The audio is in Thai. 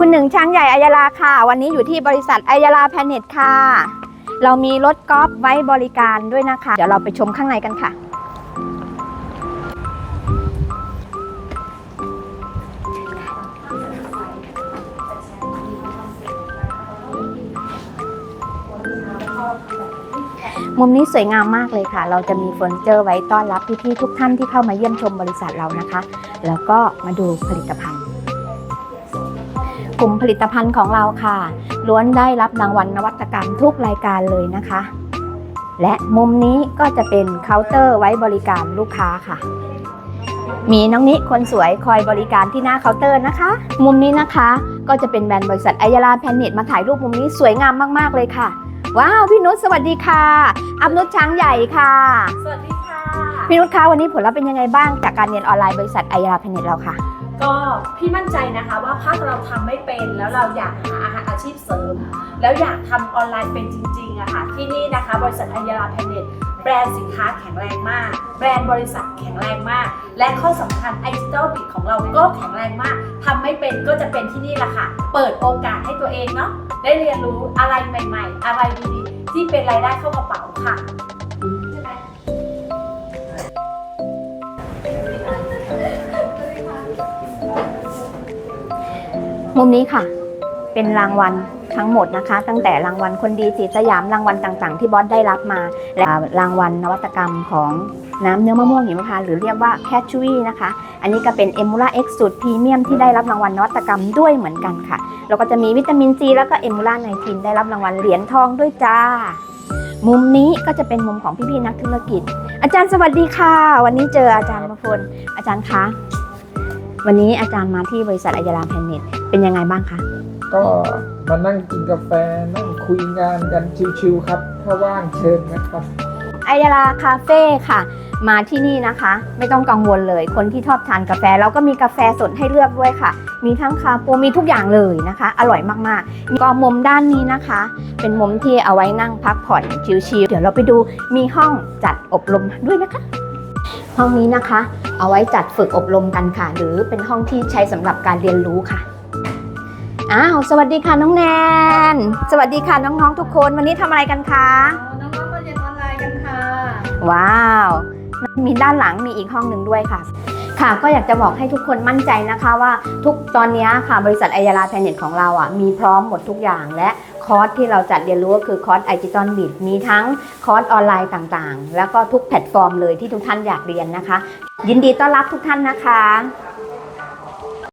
คุณหนึ่งช้างใหญ่อายาลาค่ะ วันนี้อยู่ที่บริษัทอายาลาแพนเน็ตค่ะ เรามีรถกอล์ฟไว้บริการด้วยนะคะ เดี๋ยวเราไปชมข้างในกันค่ะ มุมนี้สวยงามมากเลยค่ะ เราจะมีเฟอร์นิเจอร์ไว้ต้อนรับพี่ๆทุกท่านที่เข้ามาเยี่ยมชมบริษัทเรานะคะ แล้วก็มาดูผลิตภัณฑ์ กลุ่มผลิตภัณฑ์ของเราค่ะ ล้วนได้รับรางวัลนวัตกรรมทุกรายการเลยนะคะ และมุมนี้ก็จะเป็นเคาน์เตอร์ไว้บริการลูกค้าค่ะ มีน้องนิคนสวยคอยบริการที่หน้าเคาน์เตอร์นะคะ มุมนี้นะคะก็จะเป็นแบรนด์บริษัทอายาลาแพนเน็ตมาถ่ายรูปมุมนี้สวยงามมากๆเลยค่ะว้าวพี่นุชสวัสดีค่ะอัพนุชช้างใหญ่ค่ะ สวัสดีค่ะ พี่นุชคะวันนี้ผลลัพธ์เป็นยังไงบ้างจากการเรียนออนไลน์บริษัทอายาลาแพนเน็ตเราค่ะ ก็พี่มั่นใจนะคะว่าถ้าเราทำไม่เป็นแล้วเราอยากหาอาหารอาชีพเสริม แล้วอยากทำออนไลน์เป็นจริงๆอะค่ะที่นี่นะคะ บริษัทอัยราแพนเน็ตแบรนด์สินค้าแข็งแรงมาก แบรนด์บริษัทแข็งแรงมาก และข้อสำคัญไอจิตอลบิตของเราก็แข็งแรงมากทำไม่เป็นก็จะเป็นที่นี่แหละค่ะ เปิดโอกาสให้ตัวเองเนาะได้เรียนรู้อะไรใหม่ ๆ อะไรดีๆที่เป็นรายได้เข้ากระเป๋าค่ะ มุมนี้ค่ะ เป็นรางวัลทั้งหมดนะคะ ตั้งแต่รางวัลคนดีสีสยามรางวัลต่างๆ ที่บอสได้รับมา และรางวัลนวัตกรรมของน้ำเนื้อมะม่วงหิมพานต์หรือเรียกว่าแคชชูวี่นะคะ อันนี้ก็เป็นเอมูล่าเอ็กซ์สูตรพรีเมียมที่ได้รับรางวัลนวัตกรรมด้วยเหมือนกันค่ะ แล้วก็จะมีวิตามินซีแล้วก็เอมูล่าไนทินได้รับรางวัลเหรียญทองด้วยจ้า มุมนี้ก็จะเป็นมุมของพี่ๆนักธุรกิจ อาจารย์สวัสดีค่ะ วันนี้เจออาจารย์มาพลอาจารย์คะวันนี้อาจารย์มาที่บริษัทอัยรามแพนเน็ต เป็นยังไงบ้างคะ ก็มานั่งกินกาแฟนั่งคุยงานกันชิวๆครับ ถ้าว่างเชิญนะครับอายาลาคาเฟ่ค่ะ มาที่นี่นะคะ ไม่ต้องกังวลเลย คนที่ชอบทานกาแฟเราก็มีกาแฟสดให้เลือกด้วยค่ะ มีทั้งคาปูมีทุกอย่างเลยนะคะ อร่อยมากๆก็มุมด้านนี้นะคะ เป็นมุมที่เอาไว้นั่งพักผ่อนชิลๆเดี๋ยวเราไปดูมีห้องจัดอบรมด้วยนะคะ ห้องนี้นะคะ เอาไว้จัดฝึกอบรมกันค่ะ หรือเป็นห้องที่ใช้สำหรับการเรียนรู้ค่ะ อ้าวสวัสดีค่ะน้องแนน สวัสดีค่ะน้องๆทุกคนวันนี้ทำอะไรกันคะ น้องๆมาเรียนออนไลน์กันค่ะ ว้าว มีด้านหลังมีอีกห้องหนึ่งด้วยค่ะ ค่ะ ก็อยากจะบอกให้ทุกคนมั่นใจนะคะว่าทุกตอนนี้ค่ะบริษัทไอยาลาแพนเน็ตของเราอะมีพร้อมหมดทุกอย่างและคอร์สที่เราจัดเรียนรู้ก็คือคอร์สไอจิตอนบิดมีทั้งคอร์สออนไลน์ต่างๆ แล้วก็ทุกแพลตฟอร์มเลยที่ทุกท่านอยากเรียนนะคะ ยินดีต้อนรับทุกท่านนะคะ